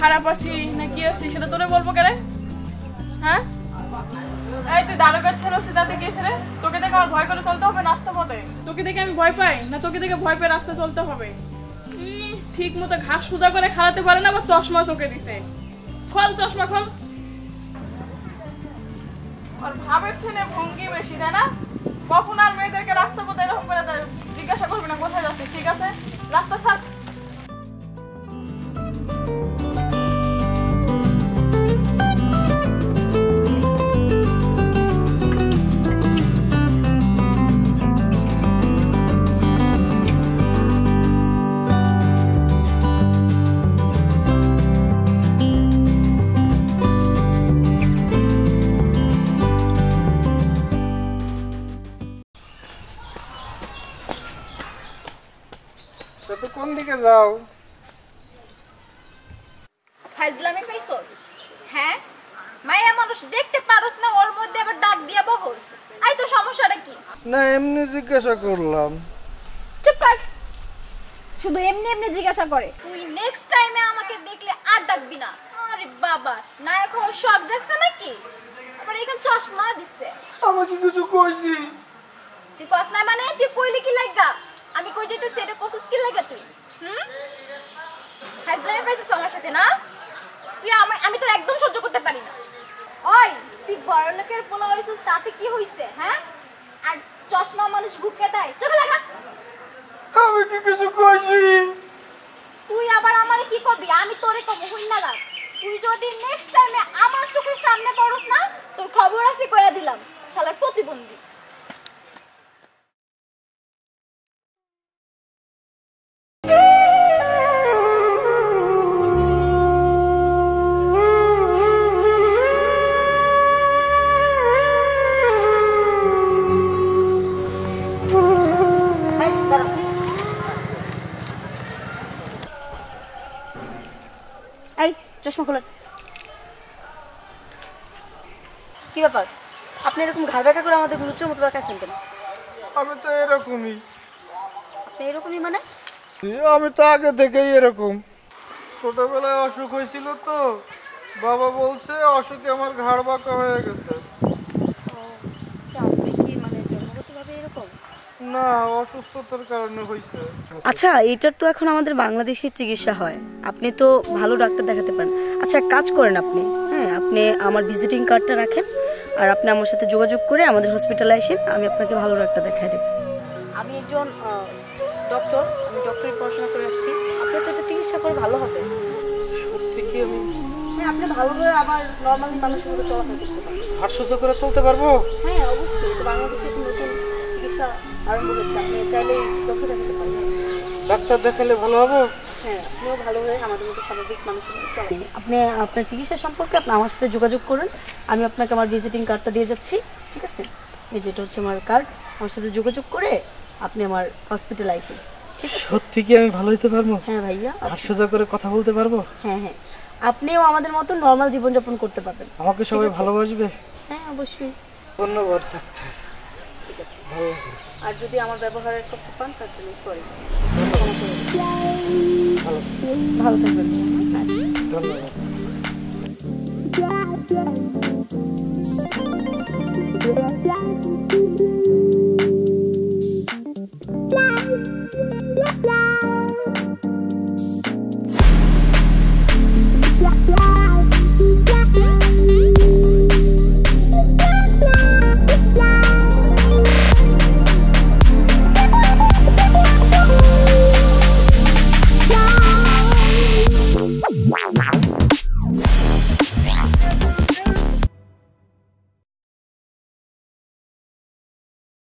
খারাপ আছি না কি আছি সেটা তোরে বলব কেন হ্যাঁ? এই তুই দারোগার ছেলে সিধাতে গিয়েছে রে। তোকে দেখে আমার ভয় করে চলতে হবে রাস্তা পথে তোকে দেখে আমি ভয় পাই, না তোকে দেখে ভয় পেয়ে রাস্তা চলতে হবে। ঠিক মতো ঘাস সোজা করে খাওয়াতে পারে না, আবার চশমা চোখে দিছে। খোল চশমা, খোল। আর ভাবের থেকে ভঙ্গি বেশি, তাই না? কখন আর মেয়েদেরকে রাস্তা পথে এরকম করে জিজ্ঞাসা করবি না, কোথায় যাচ্ছে ঠিক আছে? রাস্তা ছাড়। তা তুই কোন দিকে যাও? ফাইজলামি পাইছস? হ্যাঁ? মায়া মানুষ দেখতে পারস না ওর মধ্যে আবার ডাক দিয়া বহস। আই তো সমস্যাটা কি? না এমনি জিজ্ঞাসা করলাম। চুপ কর। শুধু এমনি এমনি জিজ্ঞাসা করে। তুই নেক্সট টাইমে আমাকে দেখলে আর ডাকবি না। আরে বাবা নায়ক হওয়ার শখ জাগছে নাকি? আবার এখানে চশমা দিচ্ছে আমাকে কিছু কইছি। তুই কস না মানে? তুই কইলি কি লাগা আমি কই যেতেছি এটা কসুস কি লাগা তুই? হুম? ফাইজলামি পাইছিস আমার সাথে না? তুই আমি আমি তোর একদম সহ্য করতে পারি না। ওই তুই বড় লোকের পোলা হইছিস তাতে কি হইছে হ্যাঁ? আর চশমা মানুষ বুকে দেয় চোখে লাগা আমি কি কিছু কইছি? তুই আবার আমারে কি করবি? আমি তোরে কব হইন না লাগ তুই যদি নেক্সট টাইমে আমার চোখের সামনে পড়স না তোর খবর আছে কইরা দিলাম শালার প্রতিবন্ধী। চশমা খোলেন কি ব্যাপার? আপনি এরকম ঘাড় ব্যাকা করে আমাদের লুচের মতো দেখাচ্ছেন কেন? আমি তো এরকমই। আপনি এরকমই মানে? আমি তো আগে থেকেই এরকম। ছোটবেলায় অসুখ হয়েছিল তো। বাবা বলছে অসুখে আমার ঘাড় বাঁকা হয়ে গেছে আচ্ছা আপনি কি মানে জন্মগতভাবে এরকম না অসুস্থতার কারণে হয়েছে আচ্ছা এটার তো এখন আমাদের বাংলাদেশে চিকিৎসা হয়। আপনি তো ভালো ডাক্তার দেখাতে পারেন। আচ্ছা এক কাজ করেন আপনি হ্যাঁ আপনি আমার ভিজিটিং কার্ডটা রাখেন আর আপনি আমার সাথে যোগাযোগ করে আমাদের হসপিটালে আসেন আমি আপনাকে ভালো ডাক্তার দেখাই দেব। আমি একজন ডক্টর আমি ডক্টরি পড়াশোনা করে আসছি। আপনি তো এটা চিকিৎসা করে ভালো হবে। সত্যি কি আমি? হ্যাঁ আপনি ভালোভাবে আবার নর্মালি মানুষের মতো চলাফেরা করতে পারেন। হাট সোজা করে চলতে পারব? হ্যাঁ অবশ্যই। তো বাংলাদেশে নতুন চিকিৎসা আরম্ভ হয়েছে আপনি চাইলে ডক্টর দেখাতে পারেন। ডাক্তার দেখালে ভালো হবে? হ্যাঁ আপনিও ভালো হয়ে আমাদের মতো স্বাভাবিক মানুষের মতো চলেন। আপনি আপনার চিকিৎসা সম্পর্কে আপনি আমার সাথে যোগাযোগ করুন। আমি আপনাকে আমার ভিজিটিং কার্ডটা দিয়ে যাচ্ছি ঠিক আছে? এই যেটা হচ্ছে আমার কার্ড আমার সাথে যোগাযোগ করে আপনি আমার হসপিটালে আসেন ঠিক সত্যি কি আমি ভালো হইতে পারব? হ্যাঁ ভাইয়া হাট সোজা করে কথা বলতে পারব? হ্যাঁ হ্যাঁ। আপনিও আমাদের মতো নর্মাল জীবনযাপন করতে পারবেন। আমাকে সবাই ভালোবাসবে? হ্যাঁ অবশ্যই। ধন্যবাদ ডাক্তার। আর যদি আমার ব্যবহারের কষ্ট পান তার জন্য সরি ভালো থাকবেন ধন্যবাদ.